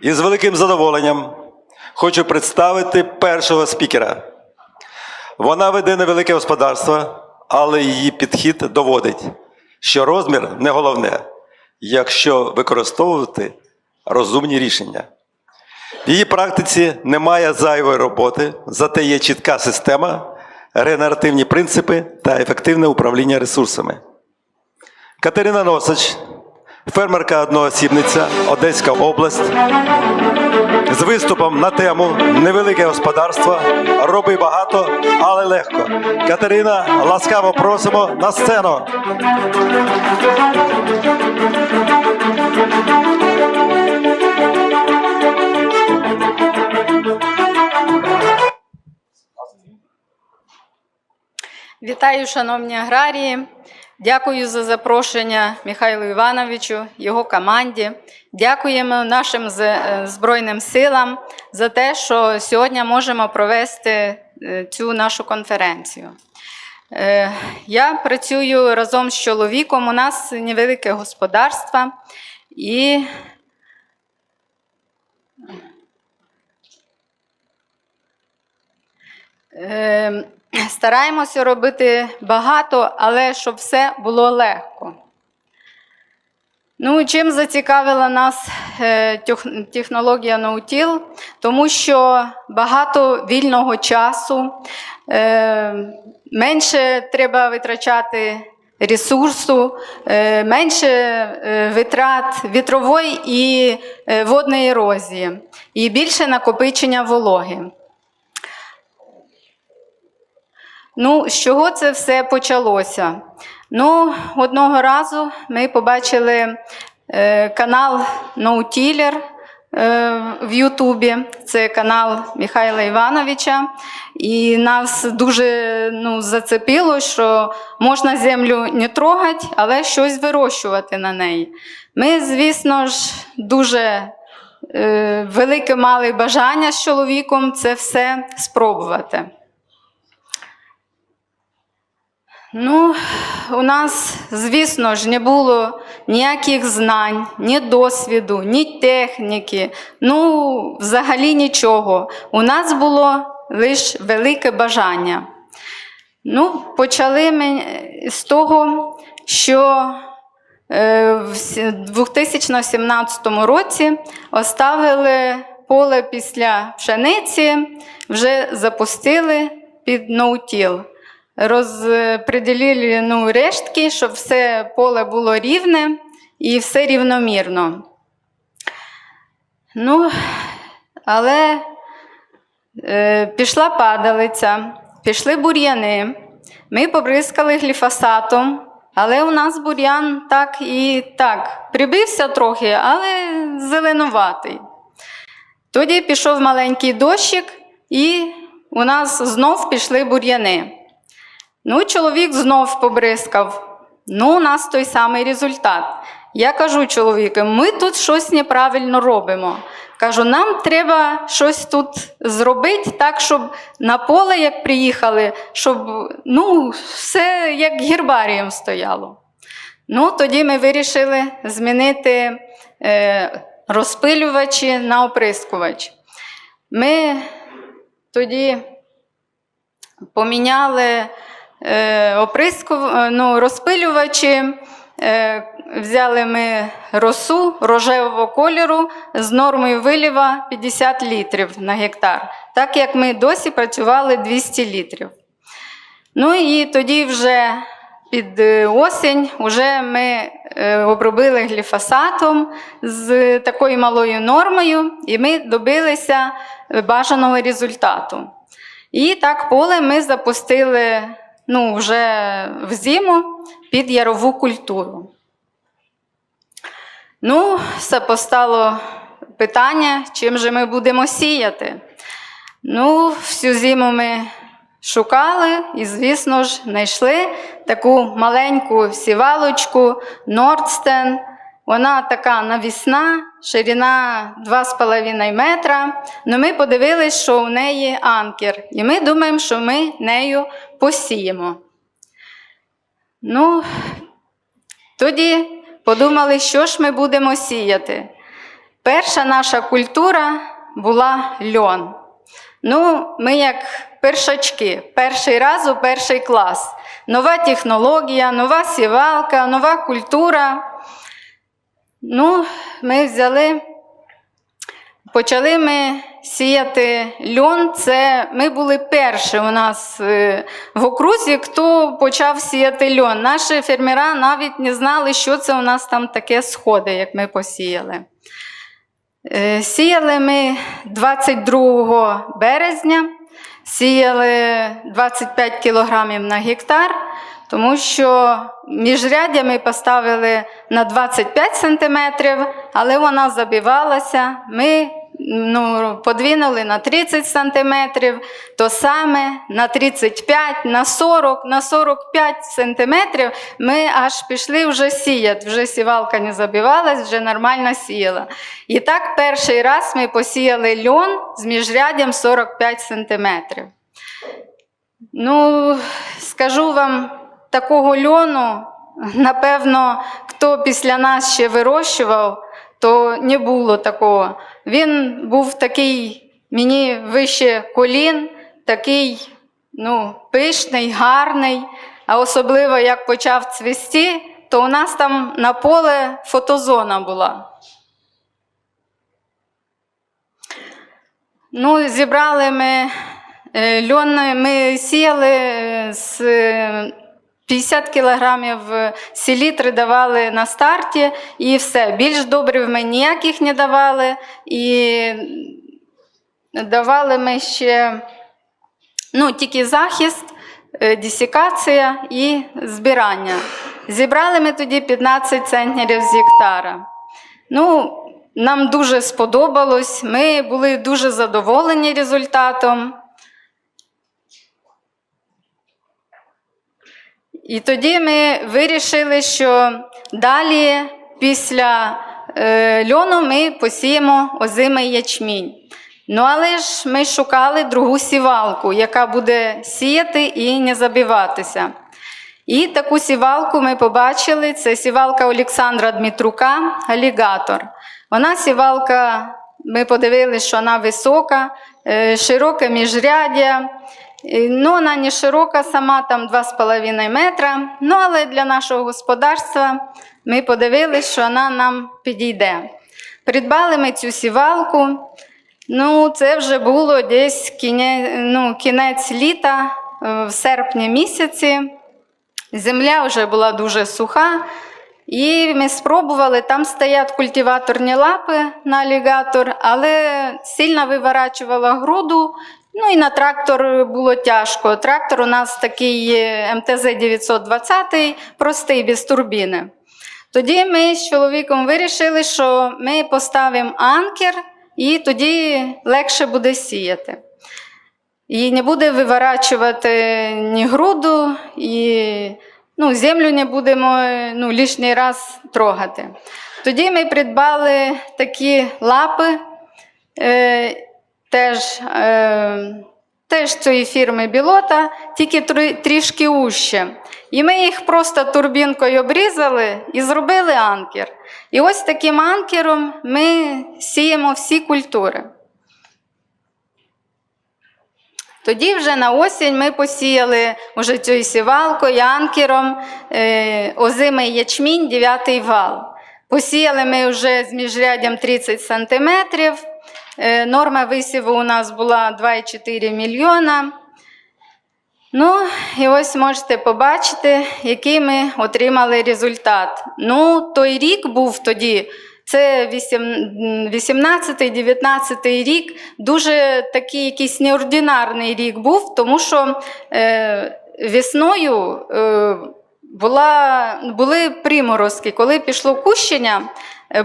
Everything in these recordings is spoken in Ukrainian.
І з великим задоволенням хочу представити першого спікера. Вона веде невелике господарство, але її підхід доводить, що розмір не головне, якщо використовувати розумні рішення. В її практиці немає зайвої роботи, зате є чітка система, регенеративні принципи та ефективне управління ресурсами. Катерина Носич, фермерка одноосібниця, Одеська область, з виступом на тему Невелике господарство роби багато, але легко. Катерина, ласкаво просимо на сцену. Вітаю, шановні аграрії. Дякую за запрошення Михайлу Івановичу, його команді. Дякуємо нашим е, Збройним силам за те, що сьогодні можемо провести е, цю нашу конференцію. Е, Я працюю разом з чоловіком. У нас невелике господарство і Е, Стараємося робити багато, але щоб все було легко. Ну, чим зацікавила нас е, технологія ноутіл? Тому що багато вільного часу, е, менше треба витрачати ресурсу, е, менше витрат вітрової і водної ерозії, і більше накопичення вологи. Ну, з чого це все почалося? Ну, одного разу ми побачили е, канал NoTiller е, в Ютубі. Це канал Михайла Івановича. І нас дуже ну, зацепило, що можна землю не трогати, але щось вирощувати на неї. Ми, звісно ж, дуже е, велике мали бажання з чоловіком це все спробувати. Ну, у нас, звісно ж, не було ніяких знань, ні досвіду, ні техніки, ну, взагалі нічого. У нас було лише велике бажання. Ну, почали ми з того, що е, в 2017 році оставили поле після пшениці, вже запустили під ноутіл. Розподілили ну, рештки, щоб все поле було рівне і все рівномірно. Ну, але е, пішла падалиця, пішли бур'яни. Ми побризкали гліфосатом, але у нас бур'ян так і так прибився трохи, але зеленуватий. Тоді пішов маленький дощик, і у нас знов пішли бур'яни. Ну, чоловік знов побризкав. Ну, у нас той самий результат. Я кажу чоловіку, ми тут щось неправильно робимо. Кажу, нам треба щось тут зробити так, щоб на поле, як приїхали, щоб ну, все як гербарієм стояло. Ну, тоді ми вирішили змінити е, розпилювачі на оприскувач. Ми тоді поміняли ну, розпилювачі. Е, взяли ми росу рожевого кольору з нормою виліва 50 літрів на гектар, так як ми досі працювали 200 літрів. Ну і тоді вже під е, осінь вже ми е, обробили гліфосатом з такою малою нормою, і ми добилися е, бажаного результату. І так поле ми запустили ну, вже в зиму під ярову культуру. Ну, це постало питання, чим же ми будемо сіяти. Ну, всю зиму ми шукали і, звісно ж, знайшли таку маленьку сівалочку Нордстен. Вона така навісна, ширина 2,5 метра. Ну, ми подивились, що у неї анкер, і ми думаємо, що ми нею посіємо. Ну, тоді подумали, що ж ми будемо сіяти. перша наша культура була льон. Ну, ми як першачки, перший раз у перший клас. Нова технологія, нова сівалка, нова культура. Ну, ми взяли, почали ми сіяти льон. Це ми були перші у нас е, в окрузі, хто почав сіяти льон. Наші фермера навіть не знали, що це у нас там таке сходи, як ми посіяли. Е, Сіяли ми 22 березня, сіяли 25 кілограмів на гектар, тому що міжряддя ми поставили на 25 сантиметрів, але вона забивалася. Ми ну, подвинули на 30 сантиметрів, то саме на 35, на 40, на 45 сантиметрів ми аж пішли вже сіяти. Вже сівалка не забивалась, вже нормально сіяла. І так перший раз ми посіяли льон з міжряддям 45 сантиметрів. Ну, скажу вам, такого льону, напевно, хто після нас ще вирощував, то не було такого. Він був такий, мені вище колін, такий ну, пишний, гарний. А особливо як почав цвісти, то у нас там на поле фотозона була. Ну, зібрали ми е, льон, ми сіяли з 50 кілограмів селітри давали на старті і все. Більш добрив ми ніяких не давали. І давали ми ще ну, тільки захист, е, десікація і збирання. Зібрали ми тоді 15 центнерів з гектара. Ну, нам дуже сподобалось, ми були дуже задоволені результатом. І тоді ми вирішили, що далі після е, льону ми посіємо озимий ячмінь. Ну, але ж ми шукали другу сівалку, яка буде сіяти і не забиватися. І таку сівалку ми побачили. Це сівалка Олександра Дмитрука, алігатор. Вона сівалка, ми подивилися, що вона висока, е, широке міжряддя. Е, Ну, вона не широка сама, там 2,5 метра. Ну, але для нашого господарства ми подивилися, що вона нам підійде. Придбали ми цю сівалку. Ну, це вже було десь кінець, ну, кінець літа, е, в серпні місяці. Земля вже була дуже суха. І ми спробували, там стоять культиваторні лапи на алігатор, але сильно виворачувала груду. Ну і на трактор було тяжко. Трактор у нас такий е, МТЗ-920, простий, без турбіни. Тоді ми з чоловіком вирішили, що ми поставимо анкер, і тоді легше буде сіяти. І не буде виворачувати ні груду, і ну, землю не будемо ну, лишній раз трогати. Тоді ми придбали такі лапи, е, теж, е, теж цієї фірми Білота, тільки трі- трішки ужче. І ми їх просто турбінкою обрізали і зробили анкер. І ось таким анкером ми сіємо всі культури. Тоді вже на осінь ми посіяли уже цією сівалкою, анкером, е, озимий ячмінь, 9 вал. Посіяли ми вже з міжряддям 30 сантиметрів. Е, норма висіву у нас була 2,4 мільйона. Ну, і ось можете побачити, який ми отримали результат. Ну, той рік був тоді, це 18-19 рік, дуже такий якийсь неординарний рік був, тому що е, весною е, була, були приморозки. Коли пішло кущення,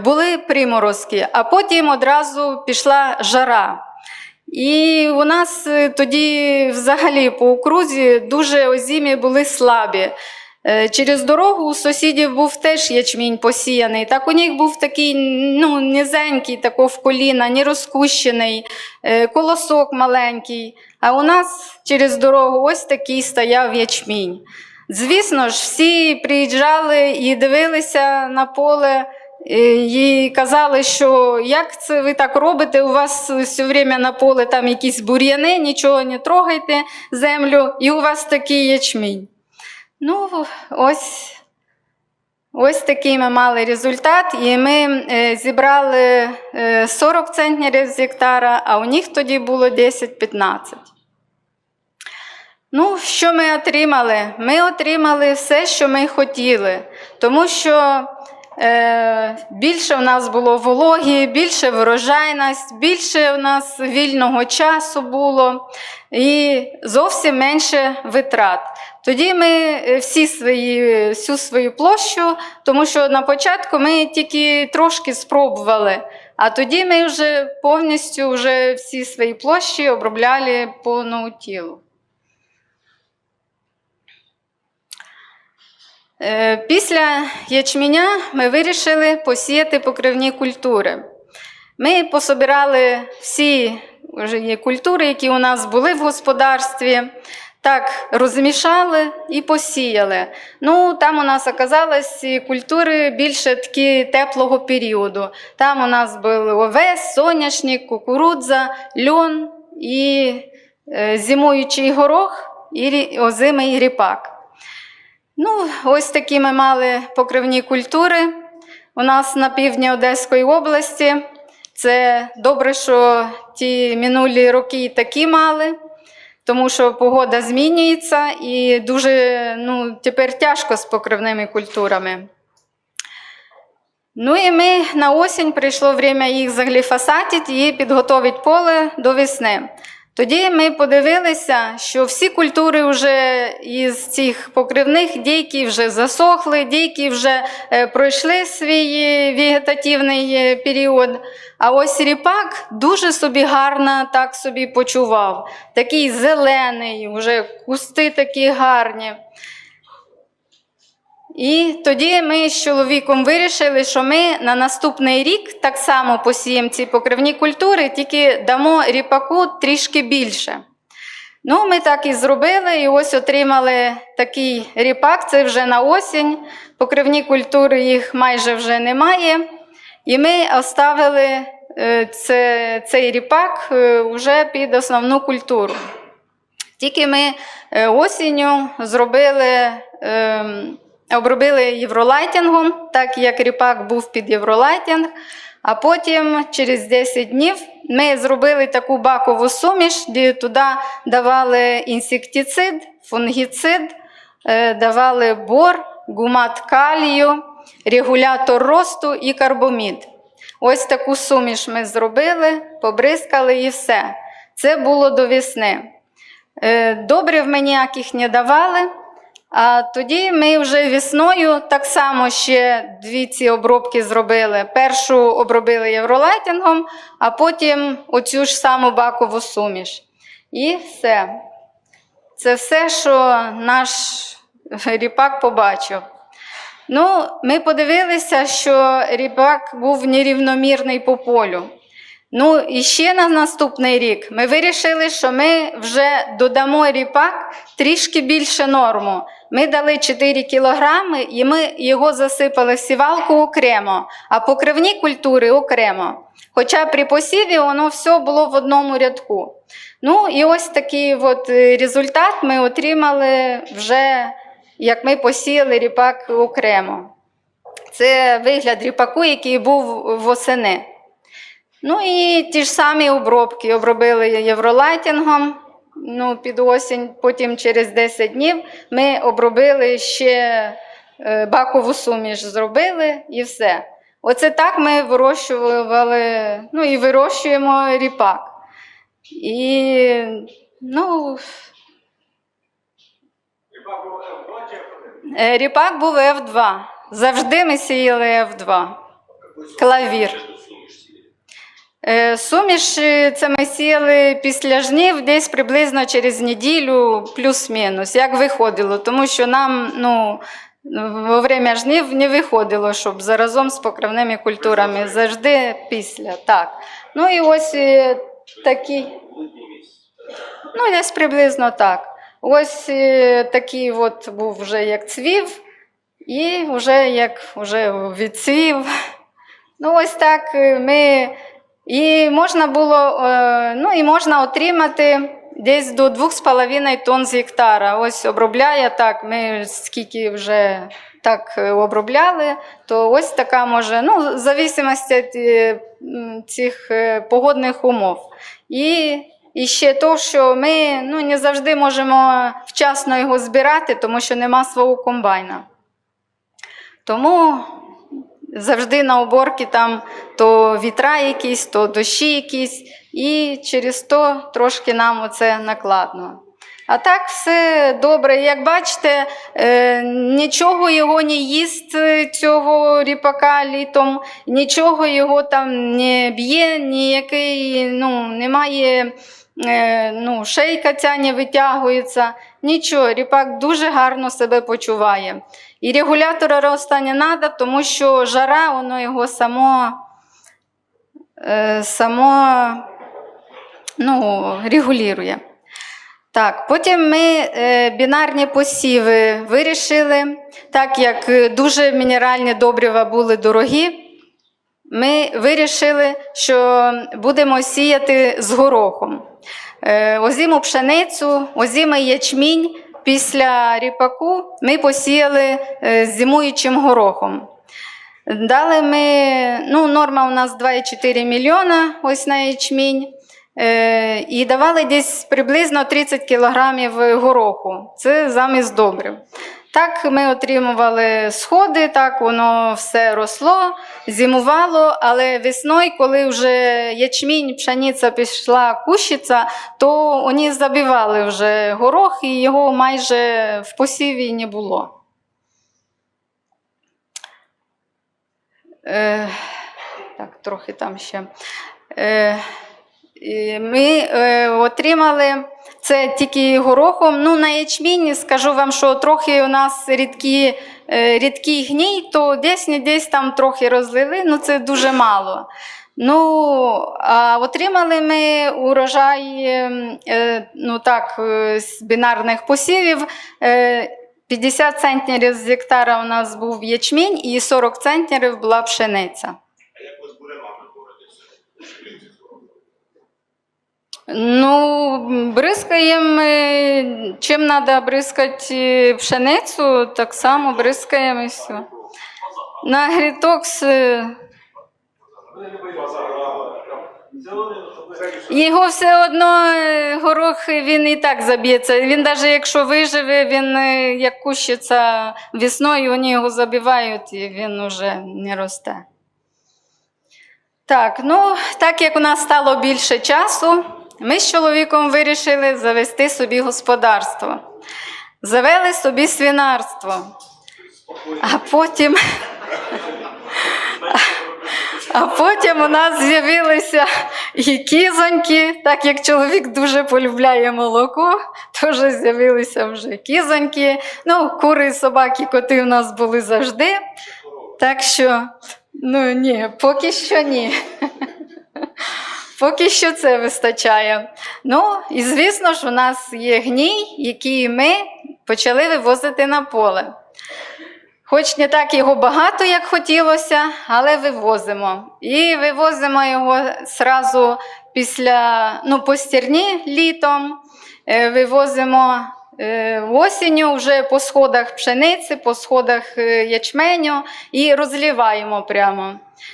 були приморозки, а потім одразу пішла жара. І у нас е, тоді взагалі по окрузі дуже озимі були слабі. Е, Через дорогу у сусідів був теж ячмінь посіяний. Так у них був такий ну, низенький, такого в коліна, не розкущений, е, колосок маленький. А у нас через дорогу ось такий стояв ячмінь. Звісно ж, всі приїжджали і дивилися на поле І казали, що як це ви так робите? У вас все время на поле там якісь бур'яни, нічого не трогайте землю, і у вас такий ячмінь. Ну, ось, ось такий ми мали результат, і ми е, зібрали е, 40 центнерів з гектара, а у них тоді було 10-15. Ну, що ми отримали? Ми отримали все, що ми хотіли, тому що е, більше в нас було вологі, більше врожайність, більше в нас вільного часу було і зовсім менше витрат. Тоді ми е, всі свої, всю свою площу, тому що на початку ми тільки трошки спробували, а тоді ми вже повністю вже всі свої площі обробляли по наутілу. Після ячменя ми вирішили посіяти покривні культури. Ми пособирали всі культури, які у нас були в господарстві, так розмішали і посіяли. Ну, там у нас оказалось культури більше такі теплого періоду. Там у нас був овес, соняшник, кукурудза, льон і е, зимуючий горох і озимий ріпак. Ну, ось такі ми мали покривні культури у нас на півдні Одеської області. Це добре, що ті минулі роки такі мали, тому що погода змінюється і дуже ну, тепер тяжко з покривними культурами. Ну і ми на осінь прийшло время їх загліфосатити і підготовити поле до весни. Тоді ми подивилися, що всі культури вже із цих покривних дійки вже засохли, дійки вже е, пройшли свій вегетативний е, період. А ось ріпак дуже собі гарно так собі почував. Такий зелений, вже кусти такі гарні. І тоді ми з чоловіком вирішили, що ми на наступний рік так само посіємо ці покривні культури, тільки дамо ріпаку трішки більше. Ну, ми так і зробили, і ось отримали такий ріпак, це вже на осінь. Покривні культури їх майже вже немає. І ми оставили е, це, цей ріпак е, вже під основну культуру. Тільки ми е, осінню зробили, ем, обробили євролайтингом, так як ріпак був під євролайтинг. А потім, через 10 днів, ми зробили таку бакову суміш, де туди давали інсектицид, фунгіцид, е, давали бор, гумат калію, регулятор росту і карбомід. Ось таку суміш ми зробили, побризкали і все. Це було до весни. Е, Добрив ми ніяких не давали. А тоді ми вже весною так само ще дві ці обробки зробили. Першу обробили євролайтингом, а потім оцю ж саму бакову суміш. І все. Це все, що наш ріпак побачив. Ну, ми подивилися, що ріпак був нерівномірний по полю. Ну і ще на наступний рік ми вирішили, що ми вже додамо ріпак трішки більше норму. Ми дали 4 кілограми і ми його засипали в сівалку окремо, а покривні культури окремо. Хоча при посіві воно все було в одному рядку. Ну і ось такий от е, результат ми отримали вже, як ми посіяли ріпак окремо. Це вигляд ріпаку, який був восени. Ну і ті ж самі обробки обробили євролайтингом ну, під осінь, потім через 10 днів ми обробили ще е, бакову суміш, зробили і все. Оце так ми вирощували, ну і вирощуємо ріпак. І ну, е, ріпак був F2. Завжди ми сіяли F2. Клавір. Е, Суміш це ми сіяли після жнив десь приблизно через неділю, плюс-мінус, як виходило, тому що нам ну, во время жнив не виходило, щоб заразом з покривними культурами. Завжди після. так. Ну і ось е, такі. Ну, десь приблизно так. Ось е, такий от був вже як цвів, і вже як вже відцвів. Ну, ось так ми. І можна було, е, ну і можна отримати десь до 2,5 тонн з гектара. Ось обробляє так. Ми скільки вже так е, обробляли, то ось така може, ну, в зависимості від е, цих погодних умов. І, і ще то, що ми ну, не завжди можемо вчасно його збирати, тому що нема свого комбайна. Тому завжди на уборки там то вітра якісь, то дощі якісь, і через то трошки нам оце накладно. А так все добре. Як бачите, е, нічого його не їсть е, цього ріпака літом, нічого його там не б'є, ніякий, ну, немає, е, ну, шейка ця не витягується. Нічого, ріпак дуже гарно себе почуває. І регулятора росту не треба, тому що жара, воно його само, е, само ну, регулює. Так, потім ми е, бінарні посіви вирішили, так як дуже мінеральні добрива були дорогі, ми вирішили, що будемо сіяти з горохом. Е, озиму пшеницю, озимий ячмінь після ріпаку ми посіяли е, зимуючим горохом. Дали ми, ну, норма у нас 2,4 мільйона ось на ячмінь. Е, і давали десь приблизно 30 кілограмів гороху. Це замість добрив. Так ми отримували сходи, так воно все росло, зимувало, але весною, коли вже ячмінь, пшениця пішла кущиця, то вони забивали вже горох і його майже в посіві не було. Е, так, трохи там ще. Е, Ми е, отримали це тільки горохом. Ну, на ячмінь скажу вам, що трохи у нас рідкі, е, рідкий гній, то десь не десь там трохи розлили, ну це дуже мало. Ну, а отримали ми урожай е, е, ну так, е, з бінарних посівів. Е, 50 центнерів з гектара у нас був ячмінь і 40 центнерів була пшениця. А як ви з бурянами боретеся? Ну, бризкаємо, е, чим треба бризкати пшеницю, так само бризкаємо і все. На агрітокс е, його все одно е, горох він і так заб'ється. Він навіть якщо виживе, він е, як кущиться весною, вони його забивають і він уже не росте. Так, ну так як у нас стало більше часу, ми з чоловіком вирішили завести собі господарство. Завели собі свинарство. А потім, а потім у нас з'явилися і кізоньки, так як чоловік дуже полюбляє молоко, теж з'явилися вже кізоньки. Ну, кури, собаки, коти у нас були завжди. Так що, ну ні, поки що ні. Поки що це вистачає. Ну, і звісно ж, у нас є гній, який ми почали вивозити на поле. Хоч не так його багато, як хотілося, але вивозимо. І вивозимо його зразу після ну, по літом, е, вивозимо е, осінню вже по сходах пшениці, по сходах е, ячменю і розліваємо прямо.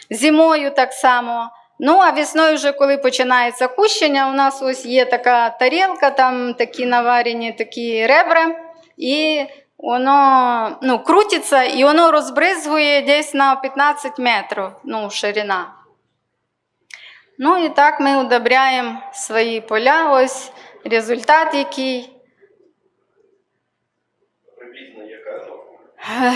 Зимою так само. Ну, а весною, вже коли починається кущення, у нас ось є така тарілка, там такі наварені такі ребра, і воно ну, крутиться і воно розбризгує десь на 15 метрів ну, ширина. Ну і так ми удобряємо свої поля. Ось результат який. Приблизно яка норма?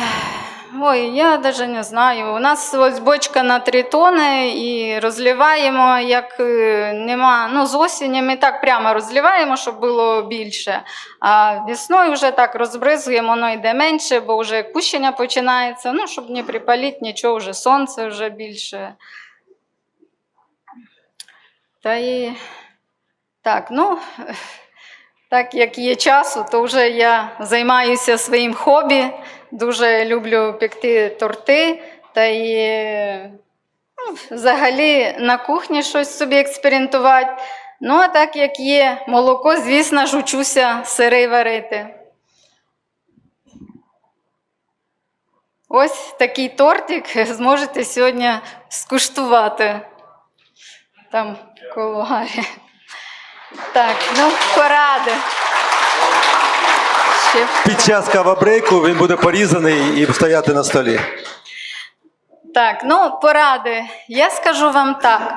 Ой, я навіть не знаю. У нас ось бочка на 3 тони і розливаємо, як е, нема. Ну, з осені ми так прямо розливаємо, щоб було більше. А весною вже так розбризуємо, воно йде менше, бо вже кущення починається. Ну, щоб не припалити нічого, вже сонце вже більше. Та і так, ну. Так як є часу, то вже я займаюся своїм хобі. Дуже люблю пекти торти та і взагалі на кухні щось собі експериментувати. Ну, а так як є молоко, звісно ж, учуся сирий варити. Ось такий тортик зможете сьогодні скуштувати там в кулуарі. Так, ну, поради. Ще Під час кавабрейку він буде порізаний і стояти на столі. Так, ну поради. Я скажу вам так,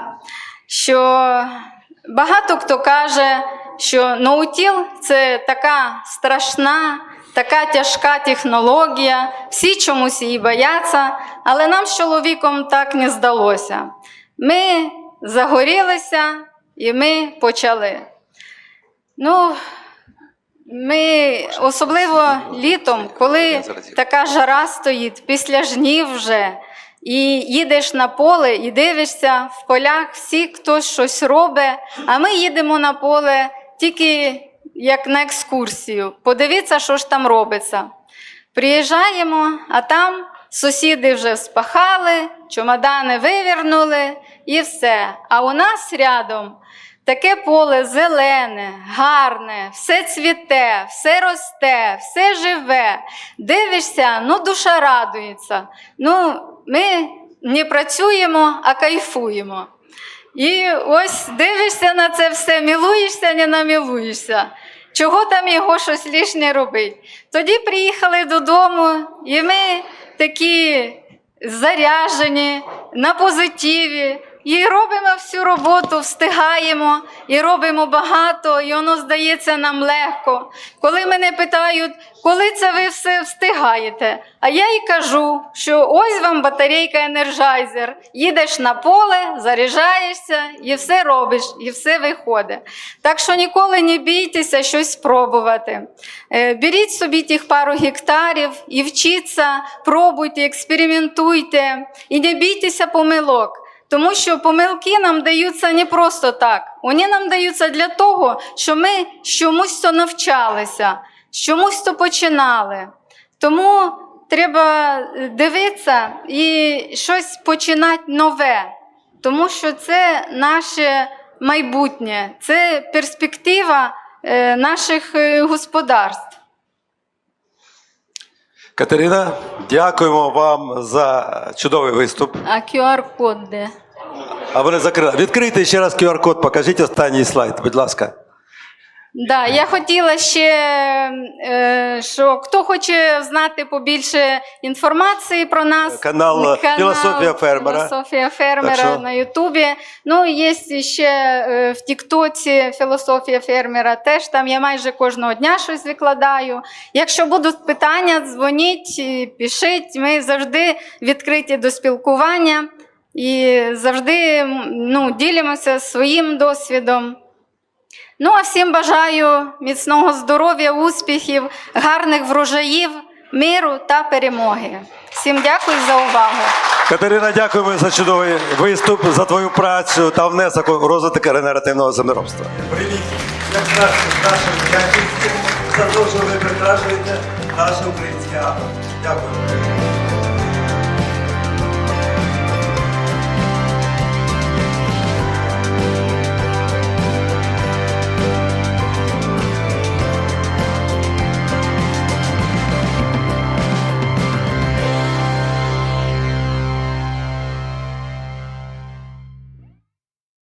що багато хто каже, що ноутіл це така страшна, така тяжка технологія, всі чомусь її бояться, але нам з чоловіком так не здалося. Ми загорілися і ми почали. Ну, ми особливо літом, коли така жара стоїть, після жнів вже, і їдеш на поле і дивишся в полях всі хтось щось робить, а ми їдемо на поле тільки як на екскурсію. Подивіться, що ж там робиться. Приїжджаємо, а там сусіди вже спахали, чемодани вивернули і все. А у нас рядом таке поле зелене, гарне, все цвіте, все росте, все живе. Дивишся, ну душа радується. Ну, ми не працюємо, а кайфуємо. І ось дивишся на це все, мілуєшся, не намілуєшся. Чого там його щось лишнє робить? Тоді приїхали додому, і ми такі заряжені, на позитиві, і робимо всю роботу, встигаємо, і робимо багато, і воно здається нам легко. Коли мене питають, коли це ви все встигаєте? А я й кажу, що ось вам батарейка енерджайзер. Їдеш на поле, заряджаєшся і все робиш, і все виходить. Так що ніколи не бійтеся щось спробувати. Е, Беріть собі тих пару гектарів і вчіться, пробуйте, експериментуйте і не бійтеся помилок. Тому що помилки нам даються не просто так. Вони нам даються для того, що ми чомусь то навчалися, чомусь то починали. Тому треба дивитися і щось починати нове, тому що це наше майбутнє, це перспектива е, наших е, господарств. Катерина, дякуємо вам за чудовий виступ. А QR-код де? А вони закрили. Відкрийте ще раз QR-код, покажіть останній слайд, будь ласка. Да, я хотіла ще, е, що хто хоче знати побільше інформації про нас. Канал «Філософія фермера». Філософія фермера що- на Ютубі. Ну, є ще е, в Тіктоці Філософія фермера. Теж там я майже кожного дня щось викладаю. Якщо будуть питання, дзвоніть, пишіть. Ми завжди відкриті до спілкування і завжди ну, ділимося своїм досвідом. Ну, а всім бажаю міцного здоров'я, успіхів, гарних врожаїв, миру та перемоги. Всім дякую за увагу. Катерина, дякуємо за чудовий виступ, за твою працю та внесок у розвиток регенеративного землеробства. Привіт, як з нашим вдячністю за те, що ви прикрашуєте наше українське авто. Дякую.